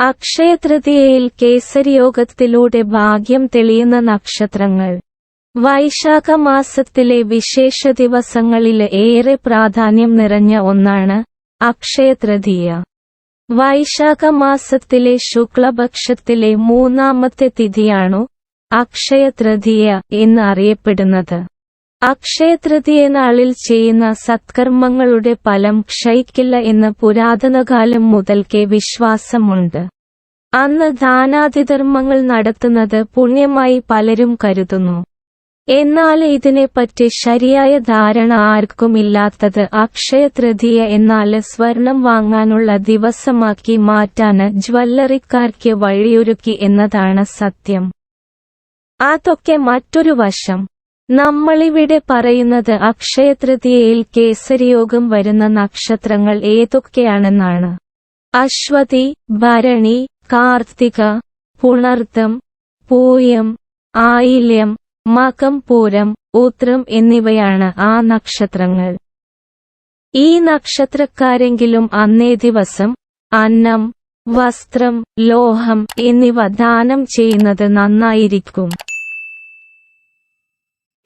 അക്ഷയതൃതീയയിൽ കേസരിയോഗത്തിലൂടെ ഭാഗ്യം തെളിയുന്ന നക്ഷത്രങ്ങൾ. വൈശാഖ മാസത്തിലെ വിശേഷ ദിവസങ്ങളിൽ ഏറെ പ്രാധാന്യം നിറഞ്ഞ ഒന്നാണ് അക്ഷയതൃതീയ. വൈശാഖ മാസത്തിലെ ശുക്ലപക്ഷത്തിലെ മൂന്നാമത്തെ തിഥിയാണു അക്ഷയതൃതീയ എന്ന് അറിയപ്പെടുന്നത് അക്ഷയതൃതീയ നാളിൽ ചെയ്യുന്ന സത്കർമ്മങ്ങളുടെ ഫലം ക്ഷയിക്കില്ല എന്ന് പുരാതനകാലം മുതൽക്കേ വിശ്വാസമുണ്ട്. അന്ന് ദാനാതിധർമ്മങ്ങൾ നടത്തുന്നത് പുണ്യമായി പലരും കരുതുന്നു. എന്നാൽ ഇതിനെപ്പറ്റി ശരിയായ ധാരണ ആർക്കുമില്ലാത്തത് അക്ഷയതൃതീയ എന്നാൽ സ്വർണം വാങ്ങാനുള്ള ദിവസമാക്കി മാറ്റാന് ജ്വല്ലറിക്കാർക്ക് വഴിയൊരുക്കി എന്നതാണ് സത്യം. അതൊക്കെ മറ്റൊരു വശം. നമ്മളിവിടെ പറയുന്നത് അക്ഷയതൃതീയയിൽ കേസരിയോഗം വരുന്ന നക്ഷത്രങ്ങൾ ഏതൊക്കെയാണെന്നാണ്. അശ്വതി ഭരണി കാർത്തിക പുണർത്തം പൂയം ആയില്യം മകം പൂരം ഉത്രം എന്നിവയാണ് ആ നക്ഷത്രങ്ങൾ. ഈ നക്ഷത്രക്കാരെങ്കിലും അന്നേ ദിവസം അന്നം വസ്ത്രം ലോഹം എന്നിവ ദാനം ചെയ്യുന്നത് നന്നായിരിക്കും.